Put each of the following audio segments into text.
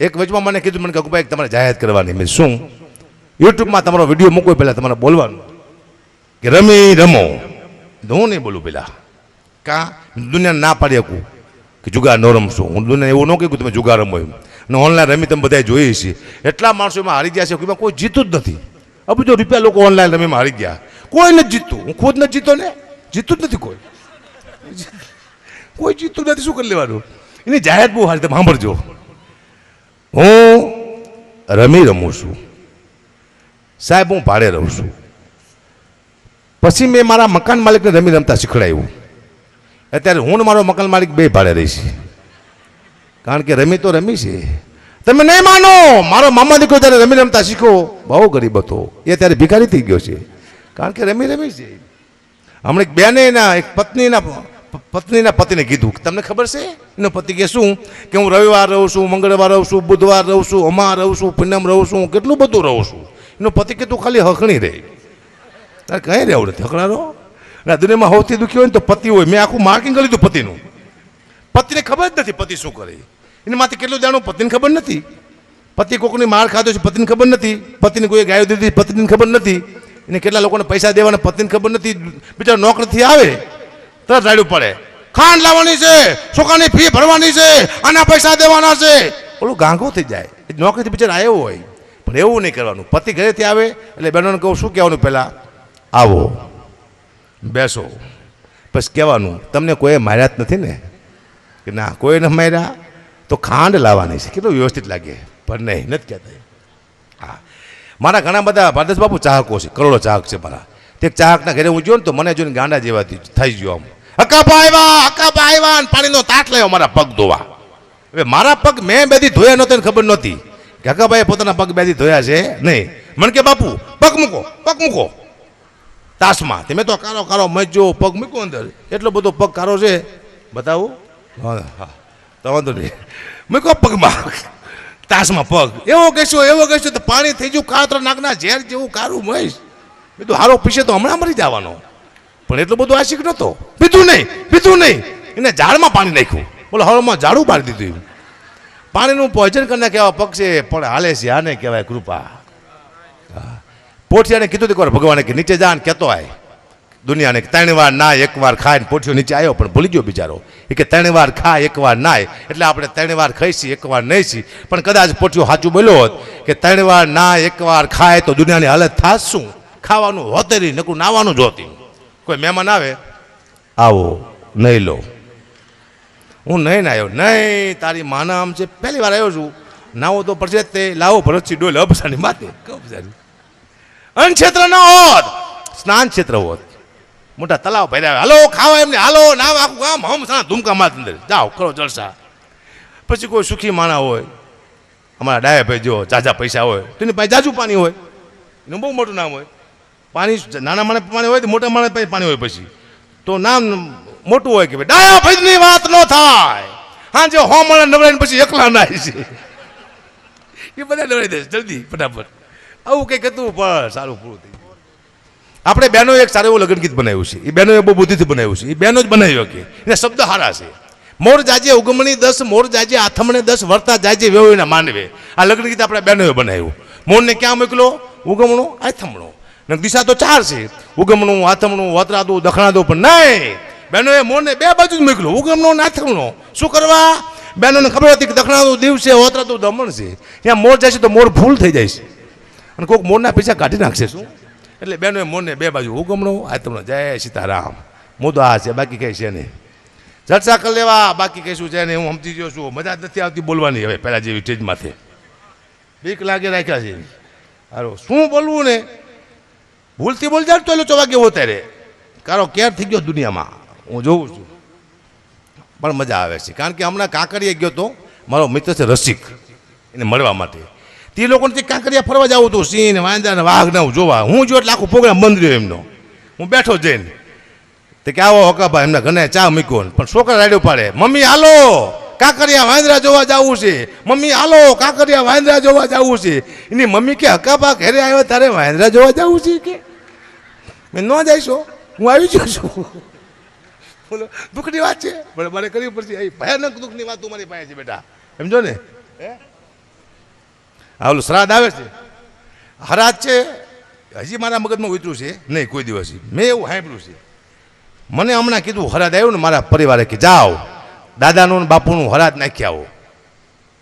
એક વચમાં મને કીધું, મને કે ભાઈ તમારે જાહેરાત કરવાની મેં શું? યુટ્યુબમાં તમારો વીડિયો મૂકો પહેલાં તમારે બોલવાનું. કે રમી, રમો. હું નહીં બોલું પેલા કાં? દુનિયાને ના પાડી શકું. કે જુગાર ન રમશો. હું દુનિયા એવું ન કહ્યું તમે જુગાર રમો એમ. ને ઓનલાઈન રમી તમે બધા જોઈએ છીએ એટલા માણસો એમાં હારી ગયા છે એમાં કોઈ જીતું જ નથી. અબુ જો રૂપિયા લોકો ઓનલાઈન રમીમાં હારી ગયા. કોઈ નથી જીતતું હું ખુદ નથી જીતો ને? જીતું જ નથી કોઈ. કોઈ જીતતું નથી, શું કરી લેવાનું? એની જાહેરાત બહુ હારી તમે સાંભળજો. હું રમી રમું છું. સાહેબ, હું ભાડે રહું છું. પછી મેં મારા મકાન માલિકને રમી રમતા શીખડાવ્યું અત્યારે હું મારો મકાન માલિક બે ભાડે રહીશ કારણ કે રમી તો રમી છે. તમે નહીં માનો, મારો મામા દીકરો ત્યારે રમી રમતા શીખો, બહુ ગરીબ હતો. એ ત્યારે ભિખારી થઈ ગયો છે. કારણ કે રમી રમી છે. હમણાં એક બેને એક પત્નીના પત્નીના પતિને કીધું. તમને ખબર છે? એનો પતિ કે શું? કે હું રવિવાર રહું છું, મંગળવાર રહું છું, બુધવાર રહું છું, અમાર રહું છું, પૂનમ રહું છું કેટલું બધું રહું છું. એનો પતિ કે તું ખાલી હકણી રહે. તારે કંઈ રહેવું નથી હકડારો અને દુનિયામાં સૌથી દુઃખી હોય ને તો પતિ હોય. મેં આખું માર્કિંગ કરી લીધું પતિનું. પતિને ખબર જ નથી પતિ શું કરે. એને માથે કેટલું જાણું પતિને ખબર નથી. પતિ કોકની માર ખાધો છે, પતિને ખબર નથી. પતિને કોઈ ગાયો દીધી પતિને ખબર નથી. એને કેટલા લોકોને પૈસા દેવાના, પતિને ખબર નથી. બિચારો નોકરીથી આવે. તરત રાડ્યું પડે. ખાંડ લાવવાની છે, છોકરાની ફી ભરવાની છે, આના પૈસા દેવાના છે. ઓલું ગાંગો થઈ જાય. નોકરીથી બિચારો આવ્યો હોય. પણ એવું નહીં કરવાનું. પતિ ઘરેથી આવે, એટલે બહેનોને કહું, શું કહેવાનું પહેલાં? આવો. બેસો. પછી કહેવાનું. તમને કોઈ માર્યા જ નથી ને? કે ના કોઈ ન માર્યા. તો ખાંડ લાવવાની છે. કેટલું વ્યવસ્થિત લાગે. પણ નહીં, નથી કહેતા હા. મારા ઘણા બધા ભારદેશ બાપુ ચાહકો છે. કરોડો ચાહક છે મારા. તે ચાહકના ઘરે હું જોઉં ને તો મને જોઈને ગાંડા જેવા થઈ ગયો આમ. હકાપા આવ્યા હકાપા આવ્યા પાણીનો તાટ લાવ્યો મારા પગ ધોવા. હવે મારા પગ મેં બેથી ધોયા નહોતા ખબર નહોતી કે હકાભાઈએ પોતાના પગ બેદી ધોયા છે? નહીં. મને કે, બાપુ, પગ મૂકો પગ મૂકો. તાસમાં. તમે તો કારો કારો મજો પગ મૂકો અંદર. એટલો બધો પગ કારો છે. બતાવું. હા તો વાંધો નહીં. મૂકો પગમાં. તાસમાં પગ. એવો કહેશો એવો કહેશો તો પાણી થઈ ગયું કાતર નાકના ઝેર જેવું કારું મહીશ. બીજું હારો પીશે તો હમણાં મરી જવાનો. પણ એટલો બધો આશિક નહોતો. પીધું નહીં પીધું નહીં. એને ઝાડમાં પાણી નાખ્યું. બોલો હવામાં ઝાડું પાડી દીધું પાણીનું પોઈઝન કરીને કેવા પગ છે પણ હાલે છે આને કહેવાય કૃપા. પોઠિયાને કીધું એકવાર ભગવાને કે નીચે જા ને કહેતો આય. દુનિયાને ત્રણ વાર ના એક વાર ખાય ને પોઠિયો નીચે આવ્યો પણ ભૂલી ગયો બિચારો. એ કે ત્રણ વાર ખાય એકવાર નાય એટલે આપણે ત્રણ વાર ખાઈશી એક વાર નહીં છીએ પણ કદાચ પોઠિયો સાચું બોલ્યો હોત કે ત્રણ વાર ના એક વાર ખાય તો દુનિયાની હાલત થાશ શું? ખાવાનું હોતેરી નકું નાવાનું જ હોતી કોઈ મહેમાન આવે? આવો નહીં લો. હું નહીં ના આવ્યો. નહીં તારી માના આમ છે. પહેલી વાર આવ્યો છું. નાવો તો પડશે તે. લાવો ભરતસિંહ ડોલ અબસાની માથે. કબસાની અન ક્ષેત્ર ન હોત. સ્નાન ક્ષેત્ર હોત. મોટા તલાવ ભર્યા હાલો ખાવા એમને. હાલો નામ આખું ગામ. હમ સા ધૂમકા માર અંદર. જાઓ કરો જલસા. પછી કોઈ સુખી માણા હોય. અમારા ડાયા ભાઈ જો જાજા પૈસા હોય. તેની પાસે જાજુ પાણી હોય. એનું બહુ મોટું નામ હોય. પાણી નાના માણસ પાણી હોય તો મોટા માણસ પાસે પાણી હોય પછી. તો નામ મોટું હોય કે ભાઈ ડાયા ભાઈની વાત ન થાય. હા, જે હો માણસ નવરાઈને પછી એકલા નાય છે એ બધા નવરાઈ દે જલ્દી, ફટાફટ. આવું કંઈક હતું, પણ સારું પૂરું થઈ આપણે બેનો એક સારું એવું લગ્ન ગીત બનાવ્યું છે. એ બેનોએ બહુ બુદ્ધિથી બનાવ્યું છે. એ બેનો જ બનાવ્યો કે. એને શબ્દ હારા છે. મોર જાજે ઉગમણી દસ, મોર જાજે આથમણે દસ, વર્તા જાજે વેવના માનવે આ લગ્ન ગીત આપણે બેનોએ બનાવ્યું. મોરને ક્યાં મોકલો? ઉગમણો, આથમણો. ને દિશા તો ચાર છે. ઉગમનું આથમણું વતરાદું, દખણાદું, પણ નહીં. બેનોએ મોરને બે બાજુ જ મોકલો ઉગમનો નાથમણો શું કરવા? બહેનોને ખબર હતી કે દખણાદું દિવસે વતરાદું દમણ છે. ત્યાં મોર જાય છે તો મોર ફૂલ થઈ જાય છે. અને કોઈક મોરના પૈસા કાઢી નાખશે શું? એટલે બેનો મોરને બે બાજુ ઉગમણો તમને જય સીતારામ. મુદ્દો આ છે, બાકી કઈ છે નહીં. જલસા કરી લેવા, બાકી કહીશું છે ને હું સમજી ગયો છું. મજા જ નથી આવતી બોલવાની હવે, પહેલાં જેવી સ્ટેજમાંથી બીક લાગે રાખ્યા છે. સારું શું બોલવું ને? ભૂલથી બોલ જાય તો એટલો ચોવા કેવો ત્યારે. કારો કેર થઈ ગયો દુનિયામાં? હું જોઉં છું. પણ મજા આવે છે. કારણ કે હમણાં કાંકરીએ ગયો તો મારો મિત્ર છે રસિક. એને મળવા માટે. તે લોકોને તે કાંકરિયા ફરવા જવું હતું સિંહ ને વાંદરા ને વાઘ ને જોવા. હું જો એટલે આખો પ્રોગ્રામ બંધ રહ્યો એમનો. હું બેઠો જઈને. તે કે, આવો હકાભાઈ એમના ઘરે ચા મૂક્યો પણ છોકરા રાડ્યો પાડે. મમ્મી, હાલો, કાંકરિયા વાંદરા જોવા જવું છે. મમ્મી, હાલો, કાંકરિયા વાંદરા જોવા જવું છે. એની મમ્મી કે હકાભા ઘરે આવ્યો તારે વાંદરા જોવા જવું છે કે? મેં ન જઈશો હું આવી જાઉં છું. બોલો, દુઃખની વાત છે? પણ મારે કરવી પડશે. એ ભયાનક દુઃખની વાત તું મારી પાસે છે બેટા. સમજો ને? હે? આ ઓલું શ્રાદ્ધ આવે છે. હરાજ છે. હજી મારા મગજમાં ઉતર્યું છે. નહીં, કોઈ દિવસ મેં એવું સાંભળ્યું છે. મને હમણાં કીધું, હરાજ આવ્યું ને મારા પરિવારે કે જાઓ. દાદાનું ને બાપુનું હરાજ નાખી આવો.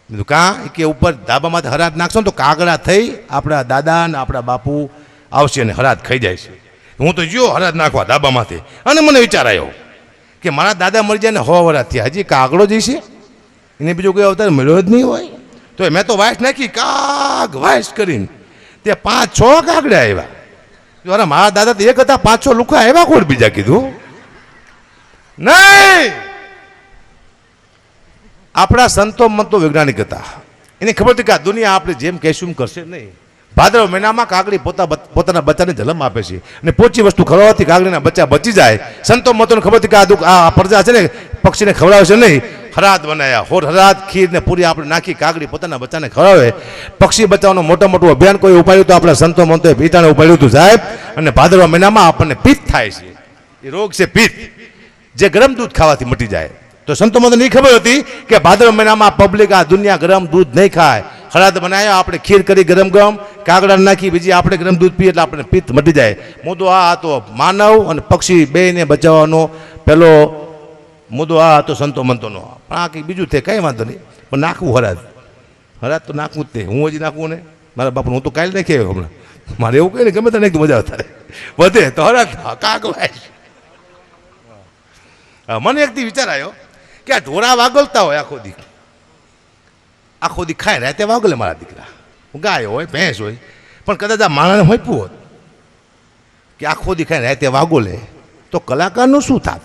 કીધું, કાં? કે ઉપર ધાબામાંથી હરાજ નાખશો ને તો કાગડા થઈ આપણા દાદા ને આપણા બાપુ આવશે અને હરાજ ખાઈ જાય છે. હું તો જો હરાજ નાખવા ધાબામાંથી અને મને વિચાર આવ્યો કે મારા દાદા મરી જાય ને હવા વરાજ થયા. હજી કાગડો જઈશે એને બીજો કોઈ અવતાર મળ્યો જ નહીં હોય. તો મેં તો વાઇસ નાખી, કાગ વાઇસ કરીને તે પાંચ છ કાગડા આવ્યા. અરે મારા દાદા તો એક હતા, પાંચ છ લુકા આવ્યા, કોણ બીજા કીધું? નહીં! આપણા સંતો મંતો વૈજ્ઞાનિક હતા. એને ખબર હતી કે આ દુનિયા આપણે જેમ કહેશું કરશે નહીં. ભાદરવ મહિનામાં કાગડી પોતા પોતાના બચ્ચાને જન્મ આપે છે. અને પોચી વસ્તુ ખવડાવવાથી કાગડીના બચ્ચા બચી જાય. સંતો મતોને ખબર હતી કે આ દુઃખ, આ પ્રજા છે ને, પક્ષીને ખવડાવશે નહીં. હરાદ બનાવ્યા હોર હરાદ ખીર ને પૂરી આપણે નાખી કાગડી પોતાના બચ્ચાને ખવડાવે. પક્ષી બચાવવાનું મોટા મોટું અભિયાન કોઈ ઉપાડ્યું તો આપણે સંતો મંતોએ પિતાને ઉપાડ્યું હતું સાહેબ. અને ભાદરવા મહિનામાં આપણને પિત્ત થાય છે. એ રોગ છે પિત્ત. જે ગરમ દૂધ ખાવાથી મટી જાય. તો સંતો મને નહીં ખબર હતી કે ભાદરવા મહિનામાં પબ્લિક આ દુનિયા ગરમ દૂધ નહીં ખાય. હળદ બનાવ્યા આપણે ખીર કરી ગરમ ગરમ કાગડા નાખી, બીજી આપણે ગરમ દૂધ પીએ એટલે આપણે પિત્ત મટી જાય. મુદ્દો આ હતો માનવ અને પક્ષી બેને બચાવવાનો. પેલો મુદ્દો આ હતો સંતો મંતોનો. પણ આ કંઈક બીજું થાય કંઈ વાંધો નહીં. પણ નાખવું હરાજ. હરાજ તો નાખવું જ તે. હું હજી નાખવું ને? મારા બાપુ હું તો કાલે નાખી આવ્યો હમણાં. મારે એવું કહે ને ગમે તો નાખી મજા આવતા વધે તો હરાજ. કાગવાય મને એકથી વિચાર આવ્યો કે આ ઢોરા વાગલતા હોય આખો દી. આખો દી ખાય તે વાગલે મારા દીકરા. ગાય હોય, ભેંસ હોય, પણ કદાચ આ માણસને હોઈપું હોત કે આખો દી ખાય રાતે વાગોલે, તો કલાકારનું શું થાત?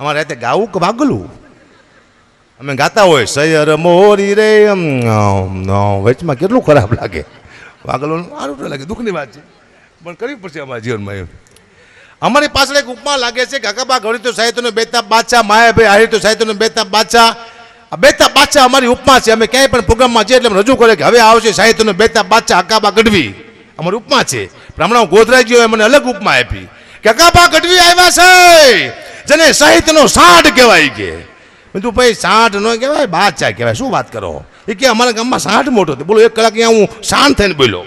અમારે રાતે ગાવું કે વાગલું? અમે ગાતા હોય સૈયર મોરી રે વચમાં કેટલું ખરાબ લાગે. વાગલું સારું લાગે, દુઃખની વાત છે. પણ કરવી પડશે અમારા જીવનમાં એમ. અમારી પાછળ એક ઉપમા લાગે છે કે અકાબા ઘડી તો સાહિત્યનો બેતા બાદશાહ માયાભાઈ, હારી તો સાહિત્યનો બેતા બાદશાહ બેતા બાદશાહ અમારી ઉપમા છે. અમે ક્યાંય પણ પ્રોગ્રામમાં છીએ એટલે રજૂ કરે કે હવે આવશે સાહિત્યનો બેતા બાદશાહ અકાબા ગઢવી. અમારી ઉપમા છે. પણ હમણાં ગોધરાઈ મને અલગ ઉપમા આપી કે અકાબા ગઢવી આવ્યા છે. જેને સાહિત્યનો સાઢ કહેવાય કે. તું ભાઈ સાઠ ન કહેવાય બાદશાહ કહેવાય. શું વાત કરો? એ કે અમારા ગામમાં સાઠ મોટો હતો. બોલો, એક કલાક અહીંયા હું શાંત થઈને બોલ્યો.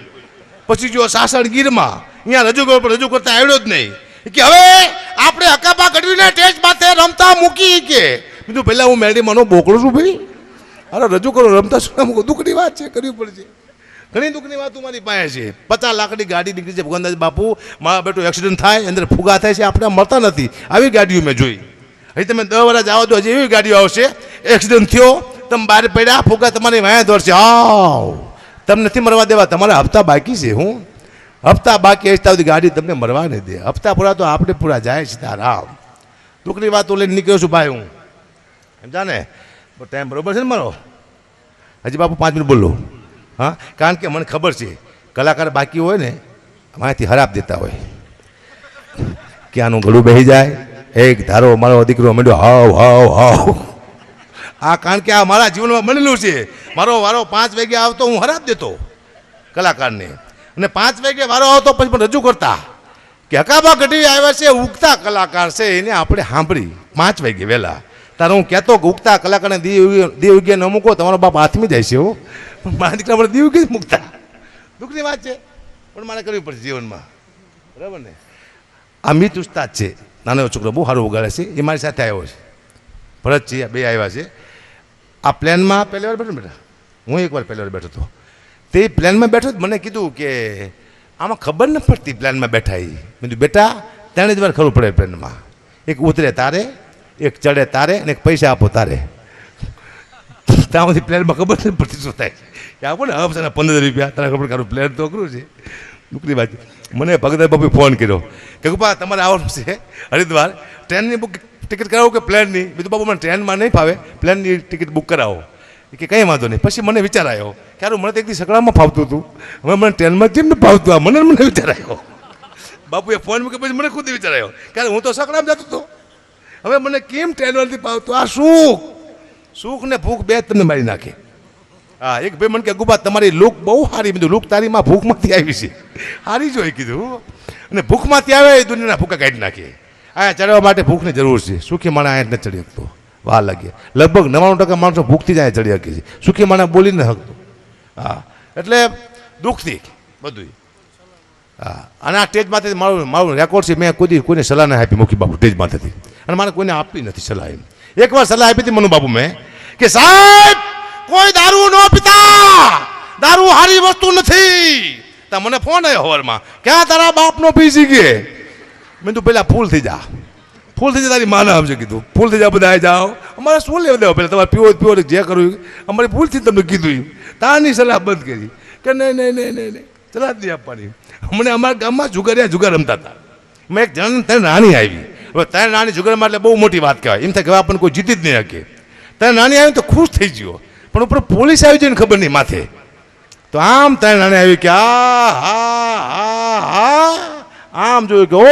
પછી જો સાસણ ગીરમાં અહીંયા રજૂ કરો પણ રજૂ કરતા આવ્યો જ નહીં. કે, હવે આપણે અકાબા ગઢવીને ટેસ્ટ માથે રમતા મૂકી કે બીજું પહેલાં હું મેડીમાંનો બોકડું છું ભાઈ. અરે રજૂ કરો, રમતા શું દુઃખની વાત છે, કરવી પડશે. ઘણી દુઃખની વાત મારી પાસે છે. પચાસ લાખની ગાડી નીકળી છે, ભગવાનદાસ બાપુ. મારા બેટો એક્સિડન્ટ થાય અંદર ફુગા થાય છે, આપણે મળતા નથી. આવી ગાડીઓ મેં જોઈ. હજી તમે દસ વર્ષ આવો તો હજી એવી ગાડીઓ આવશે. એક્સિડન્ટ થયો, તમે બહાર પડ્યા, ફુગા તમારી વાયા દોડશે આવ તમને નથી મરવા દેવા, તમારા હપ્તા બાકી છે, હું. હપ્તા બાકી હશે સુધી ગાડી તમને મરવા નહીં દે. હપ્તા પૂરા તો આપણે પૂરા જાય છે, તારા દુઃખની વાતો લઈને નીકળ્યો છું ભાઈ હું. સમજા ને ટાઈમ બરોબર છે ને મારો? હજી બાપુ પાંચ મિનિટ બોલો. હા? કારણ કે મને ખબર છે, કલાકાર બાકી હોય ને માહિતી હરાપ દેતા હોય. કે આનું ગળું બેસી જાય? એક ધારો મારો દીકરો મંડ્યો હાવ હાવ હાવ. આ કારણ કે આ મારા જીવનમાં બનેલું છે. મારો વારો પાંચ વાગે આવતો, હું હરાબ દેતો કલાકારને. અને પાંચ વાગે વારો આવતો, પછી પણ રજૂ કરતા કે હકાબા ઘટી આવ્યા છે, ઉગતા કલાકાર છે, એને આપણે સાંભળી પાંચ વાગે વહેલા. તારે હું કહેતો ઉગતા કલાકારને દેવ દીવ ન મૂકો, તમારો બાપ હાથમી જાય છે હો. મારા દીકરા પણ દીવ ઉગે મૂકતા. દુઃખની વાત છે. પણ મારે કરવી પડશે જીવનમાં. બરાબર ને? આ મિત ઉસ્તાદ છે. નાનો છોકરો બહુ સારું ઉગાડે છે. એ મારી સાથે આવ્યો છે. ભરતજી આ બે આવ્યા છે. આ પ્લેનમાં પહેલી વાર બેઠો બેટા? હું એકવાર પહેલી વાર બેઠો હતો. તે પ્લેનમાં બેઠો જ મને કીધું કે આમાં ખબર ન પડતી પ્લેનમાં બેઠા એ મેં બેટા, ત્રણે જ વાર ખબર પડે પ્લેનમાં. એક ઉતરે તારે એક ચડે તારે અને એક પૈસા આપો તારે. ત્યાં સુધી પ્લેનમાં ખબર નથી પડતી શું થાય. કે આપો ને હપ્તાના પંદર રૂપિયા? તારે ખબર કારું પ્લેન તો અઘરું છે. દુઃખની વાત મને ભગત બાપુએ ફોન કર્યો. કે ગુપા તમારે આવવાનું છે? હરિદ્વાર. ટ્રેનની બુક ટિકિટ કરાવો કે પ્લેનની? બીજું બાપુ, મને ટ્રેનમાં નહીં ફાવે. પ્લેનની ટિકિટ બુક કરાવો. કે, કંઈ વાંધો નહીં. પછી મને વિચાર આવ્યો ક્યારે મને તો એકદી સકડામાં ફાવતું હતું. હવે મને ટ્રેનમાં કેમ ને ફાવતું? આ મને મને વિચાર આવ્યો બાપુએ ફોન મૂક્યો, પછી મને ખુદ વિચાર આવ્યો ક્યારે હું તો સકડામાં જતો હતો. હવે મને કેમ ટ્રેનમાંથી પાવતો? આ સુખ. સુખ ને ભૂખ બે તમને મારી નાખે. હા, એક ભાઈ મને કે ગુબા, તમારી લુક બહુ સારી. કીધું, લુક તારીમાં ભૂખમાંથી આવી છે. સારી જોઈ કીધું. અને ભૂખમાંથી આવે એ દુનિયાના ભૂખા કાઢી નાખીએ આ ચડવા માટે ભૂખની જરૂર છે. સુખી માણસ અહીંયા નથી ચડી શકતો. વાહ લાગે. લગભગ નવ્વાણું ટકા માણસો ભૂખથી જ અહીંયા ચડી શકે છે. સુખી માણસ બોલી ન શકતો. હા, એટલે દુઃખથી બધું હા, અને આ સ્ટેજ માથેથી મારું મારું રેકોર્ડ છે. મેં કોઈ કોઈને સલાહ ના આપી મૂકી બાપુ સ્ટેજ માથેથી. અને મારે કોઈને આપી નથી સલાહ એમ. એકવાર સલાહ આપી હતી મનુ બાપુ મેં કે સાહેબ, કોઈ દારૂ ન પીતા. દારૂ હારી વસ્તુ નથી. તા મને ફોન આવ્યો હવારમાં. ક્યાં તારા બાપનો પીસી ગયે? મેં તું પેલા ફૂલ થઈ જા. ફૂલ થઈ જા, તારી માને સમજે કીધું. ફૂલ થઈ જાય બધા જાઓ. અમારે શું લેવા દેવા પેલા? તમારે પીવો પીવો જે કર્યું અમારે ભૂલથી તમને કીધું તારની સલાહ બંધ કરી. કે નહીં નહીં નહીં નહીં નહીં. સલાહ નહીં આપવાની. હમણાં અમારા ગામમાં જુગારિયા જુગાર રમતા હતા. મેં એક જણ નાની આવી. ત્રણ નાની જુગારમાં એટલે બહુ મોટી વાત કહેવાય. એમ થાય કે આપણને કોઈ જીતી જ નહીં શકે. ત્રણ નાની આવી તો ખુશ થઈ ગયો. પણ ઉપર પોલીસ આવી જઈને ખબર નહીં માથે. તો આમ તારે નાની આવી કે આ હા હા હા આમ જોયું કે ઓ,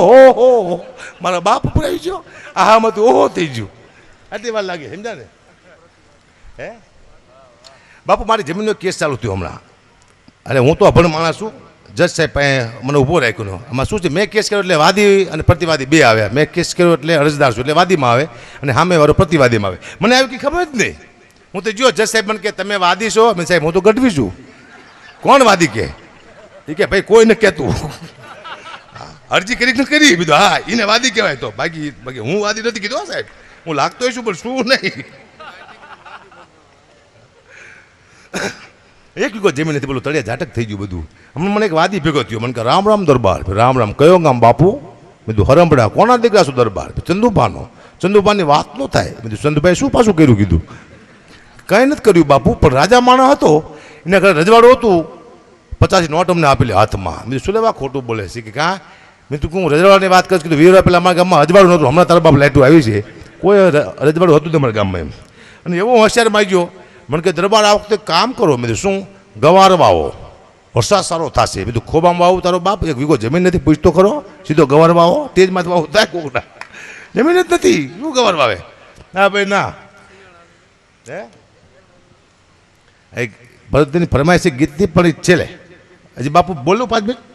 હો હો. મારા બાપ ઉપર આવી ગયો. આ હા મત ઓહો, થઈ ગયું. આટલી વાર લાગે સમજા ને? હે? બાપુ, મારી જમીનનો કેસ ચાલુ થયો હમણાં. અરે હું તો અભણ માણસ છું. જજ સાહેબ મને ઊભો રાખ્યો આમાં શું છે? મેં કેસ કર્યો એટલે વાદી અને પ્રતિવાદી બે આવ્યા. મેં કેસ કર્યો એટલે અરજદાર છું એટલે વાદીમાં આવે અને સામેવાળો પ્રતિવાદીમાં આવે. મને આવી કે ખબર જ નહીં. હું તો જો જજ સાહેબ મને કે તમે વાદી છો? મેં સાહેબ, હું તો ગઢવી છું. કોણ વાદી કે એ કે ભાઈ, કોઈને કહેતું અરજી કરી કરી? બીજું હા એને વાદી કહેવાય તો. બાકી બાકી હું વાદી નથી કીધું સાહેબ. હું લાગતો છું, પણ શું નહીં. એક વીઘો જમીન નથી બોલું, તળિયા ઝાટક થઈ ગયું બધું. હમણાં મને એક વાદી ભેગો થયો. મને કે, રામ રામ દરબાર. રામ રામ કયો ગામ, બાપુ? મેં કીધું હરંભડા કોના દીકરા શું દરબાર? ચંદુભાનો. ચંદુભાની વાત ન થાય. મેં કીધું, ચંદુભાઈ શું પાછું કર્યું? કીધું. કંઈ નથી કર્યું બાપુ, પણ રાજા માણસ હતો. એના ઘરે રજવાડું હતું. પચાસ નોટ અમને આપેલી હાથમાં. મેં શું લેવા ખોટું બોલે છે? કે, કાં મેં તું હું રજવાડાની વાત કરીશ. કીધું વીર પેલા અમારા ગામમાં રજવાડું નહોતું. હમણાં તારા બાપ લાઇટું આવી છે. કોઈ રજવાડું હતું તમારા ગામમાં એમ. અને એવો હોશિયાર માગ્યો. મને કે, દરબાર આ વખતે કામ કરો. મેં શું? ગવાર વાવો વરસાદ સારો થશે. બધું ખોબામાં વાવું તારો બાપ એક વીઘો જમીન નથી, પૂછતો ખરો. સીધો ગવાર વાવો તેજમાંથી વાવો થાય કોકના જમીન જ નથી. શું ગવાર વાવે ના ભાઈ, ના. હે? એક ભરતની ફરમાઈશ ગીતની પણ ઈચ્છે લે. હજી બાપુ, બોલો પાંચ મિનિટ.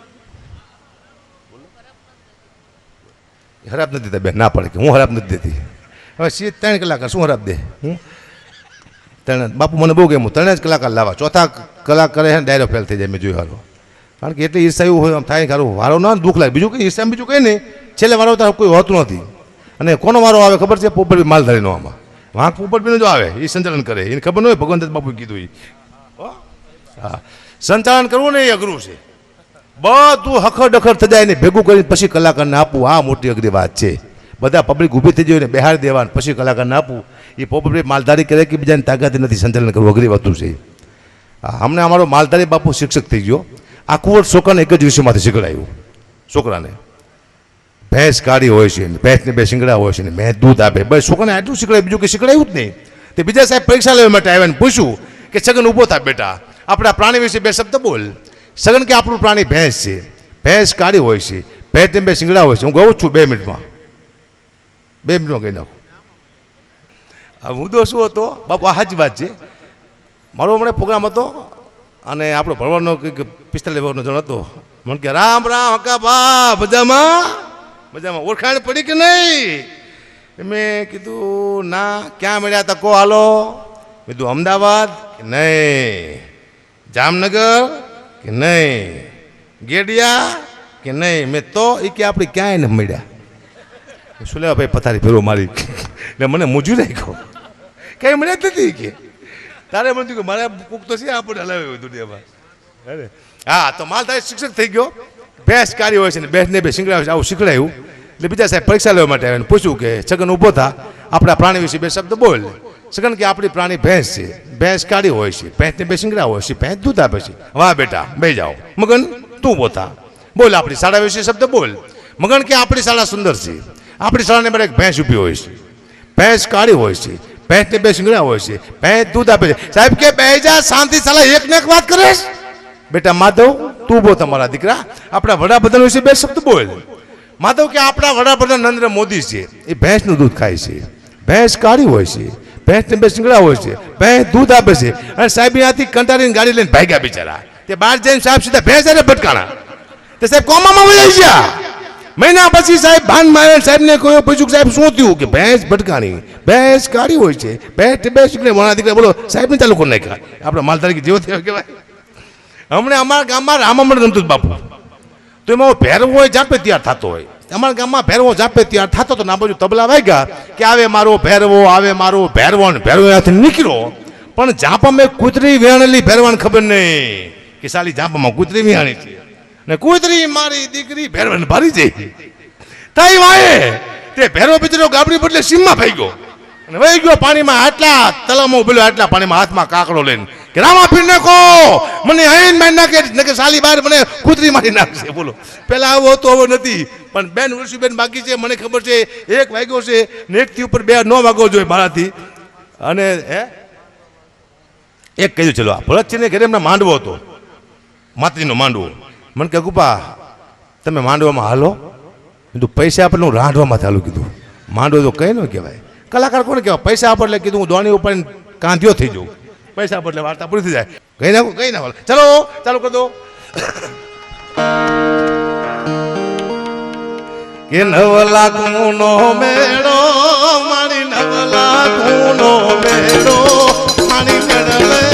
ખરાબ નથી દેતા બેન, ના પડે કે હું ખરાબ નથી દેતી. હવે સી ત્રણ કલાક, શું ખરાબ દે? હું ત્રણ બાપુ, મને બહુ ગમ્યું. ત્રણ જ કલાકાર લાવવા. ચોથા કલાક કરે છે ડાયરો ફેલ થઈ જાય મેં જોયું હારો. કારણ કે એટલે ઈર્ષા એવું હોય, આમ થાય ખારું. વારો ના દુઃખ લાગે. બીજું કંઈ ઈર્ષા બીજું કંઈ નહીં. છેલ્લે વારો તાર કોઈ હોતું નથી. અને કોનો વારો આવે ખબર છે? પોપટ માલધારીનો આમાં. વાંક પોપટ જો આવે. એ સંચાલન કરે. એને ખબર ન હોય? ભગવંત બાપુ કીધું એ હા? સંચાલન કરવું ને એ અઘરું છે. બધું હખર ડખર થઈ જાય ને ભેગું કરીને પછી કલાકારને આપવું આ મોટી અઘરી વાત છે. બધા પબ્લિક ઊભી થઈ જઈને બહાર દેવાનું, પછી કલાકારને આપવું એ પોપલી માલધારી કરે કે બીજાની તાકાત નથી સંચાલન કરવું, અઘરી વસ્તુ છે. હમણાં અમારો માલધારી બાપુ શિક્ષક થઈ ગયો. આખું વર્ષ છોકરાને એક જ વિષયમાંથી શીખડાયું છોકરાને. ભેંસ કાઢી હોય છે ભેંસને બે શિંગડા હોય છે ને, મેં દૂધ આપે. બસ છોકરાને આટલું શીખડાય બીજું કંઈ શીખડાયું જ નહીં. તે બીજા સાહેબ પરીક્ષા લેવા માટે આવ્યા પૂછ્યું કે સગન ઊભો થા બેટા. આપણા પ્રાણી વિશે બે શબ્દ બોલ. સગન કે આપણું પ્રાણી ભેંસ છે. ભેંસ કાઢી હોય છે. ભેંસને બે શિંગડા હોય છે. હું ગઉં છું બે મિનિટમાં. બે મિનિટમાં કહી નાખું આ મુદ્દો શું હતો? બાપુ, આ સાચી વાત છે. મારો હમણાં પ્રોગ્રામ હતો અને આપણો ભરવાનો કંઈક પિસ્તાલીસ વર્ષનો જણ હતો. મને કે, રામ રામ હકા બા મજામાં? મજામાં? ઓળખાણ પડી કે નહીં? મેં કીધું, ના, ક્યાં મળ્યા હતા? કો હાલો. કીધું, અમદાવાદ? કે નહીં. જામનગર? કે નહીં. ગેડિયા? કે નહીં. મેં તો એ કે આપણે ક્યાંય ન મળ્યા. શું લેવા ભાઈ પથારી ફેરવો મારી? એટલે મને મૂંઝું રાખ્યો કંઈ મને જ નથી કે. તારે મને કે મારે કૂક તો છે આપણે હલાવ્યો દુનિયામાં. અરે. હા તો માલધારી શિક્ષક થઈ ગયો. ભેંસ કાઢી હોય છે ને ભેંસને બે શીખડાવે છે આવું શીખડાયું. એટલે બીજા સાહેબ પરીક્ષા લેવા માટે આવ્યા પૂછ્યું કે છગન ઊભો થા. આપણા પ્રાણી વિશે બે શબ્દ બોલ. છગન કે આપણી પ્રાણી ભેંસ છે. ભેંસ કાઢી હોય છે. ભેંસને બે શીંગડા હોય છે. ભેંસ દૂધ આપે છે. વાહ બેટા બે જાઓ. મગન તું પોતા બોલ આપણી શાળા વિશે શબ્દ બોલ. મગન કે આપણી શાળા સુંદર છે. આપણી શાળાને એક ભેંસ ઊભી હોય છે. ભેંસ કાળી હોય છે. ભેંસને બે શિંગડા હોય છે. ભેંસ દૂધ આપે છે. સાહેબ કે બે જા શાંતિ સાલા એક ને એક વાત કરે બેટા માધવ, તું બો તમારા દીકરા. આપણા વડાપ્રધાન વિશે બે શબ્દ બોલ. માધવ કે આપણા વડાપ્રધાન નરેન્દ્ર મોદી છે. એ ભેંસનું દૂધ ખાય છે. ભેંસ કાળી હોય છે. ભેંસને બે શિંગડા હોય છે. ભેંસ દૂધ આપે છે. અને સાહેબ ત્યાંથી કંટાળીને ગાડી લઈને ભાગ્યા બિચારા. તે બહાર જઈને સાહેબ સીધા ભેંસ અને ભટકાણા. તે સાહેબ કોમામાં વહી ગયા. મહિના પછી સાહેબ ભાન મારે સાહેબને કહ્યું પૂછ્યું સાહેબ શું થયું? કે ભેંસ ભટકાણી. ભેંસ કાઢી હોય છે. ભેંસ ભેંસ શીખને વણા દીકરા બોલો સાહેબને ચાલુ કરી નાખ્યા. આપણે માલ તારીખ જેવો થયો કહેવાય. હમણાં અમારા ગામમાં રામામણ રમતું બાપુ. તો એમાં ભેરવો હોય જાપે તૈયાર થતો હોય. અમારા ગામમાં ભેરવો જાપે તૈયાર થતો તો ના બાજુ તબલા વાગ્યા કે આવે મારો ભેરવો, આવે મારો ભેરવો ને ભેરવો ત્યાંથી નીકળ્યો. પણ જાપામાં કૂતરી વેણેલી ભેરવાને ખબર નહીં કે સાલી જાપામાં કૂતરી વેણી છે. ને કૂતરી મારી દીકરી ભેરવાને ભરી જઈ. તાઈ વાય તે ભેરવો બિચારો ગાબડી બદલે સીમમાં ફઈ ગયો. અને વહી ગયો પાણીમાં આટલા તલામાં ઉભેલો, આટલા પાણીમાં હાથમાં કાકડો લઈને. કે રામા ફીર કહો મને અહીં મારી નાખે ને કે સાલી બાર મને કૂતરી મારી નાખશે. બોલો પેલા આવો હતો આવો નથી, પણ બેન ઉર્ષીબેન બાકી છે, મને ખબર છે, એક વાગ્યો છે, ને એકથી ઉપર બે, નો વાગવો જોઈએ મારાથી અને હે, એક કહ્યું, ચલો આ ભરત છે ને ઘરે એમના માંડવો હતો. માતરીનો માંડવો. મને કે ગુપા, તમે માંડવામાં હાલો. કીધું, પૈસા આપણે હું રાંધવામાં ચાલુ કીધું. માંડવો તો કઈ ન કહેવાય. કલાકાર કોને કહેવાય? પૈસા આપો એટલે કીધું, હું દોણી ઉપર કાંધ્યો થઈ જાઉં. પૈસા આપો વાર્તા પૂરી થઈ જાય. કઈ નાખું, કઈ ના ચલો, ચાલુ કરી દો. કે નવ લાખનો મેળો, મારી નવ લાખનો મેળો, મારી મેળવે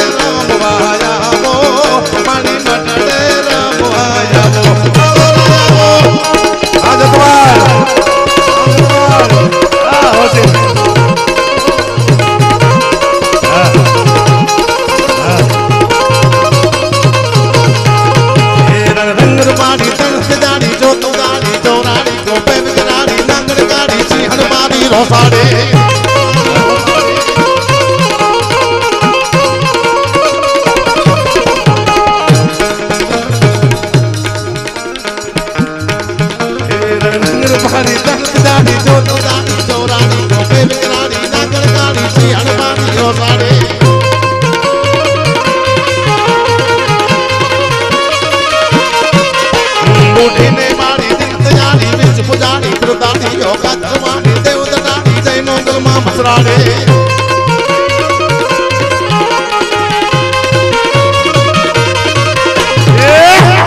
પુજાણી કૃતાણી યોગા ધર્માણી દેવદટાણી જય મોગલમાં મસરાડે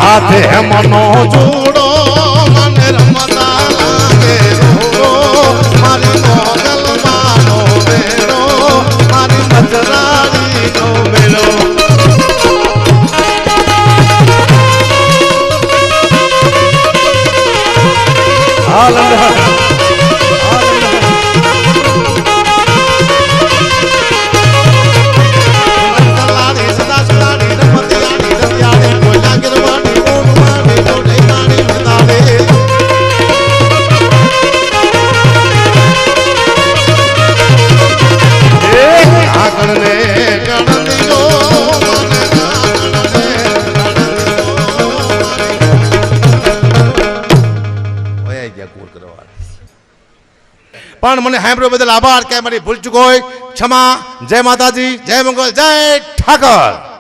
હાથે મનો જોડો મને રમતા લાગે. રોડો મારી મોગલ માનો મેળો મારી મસરાડી નો મને સાંભળ્યો બદલ આભાર. કે મારી ભૂલ ચૂક હોય, ક્ષમા, જય માતાજી, જય મંગલ, જય ઠાકર.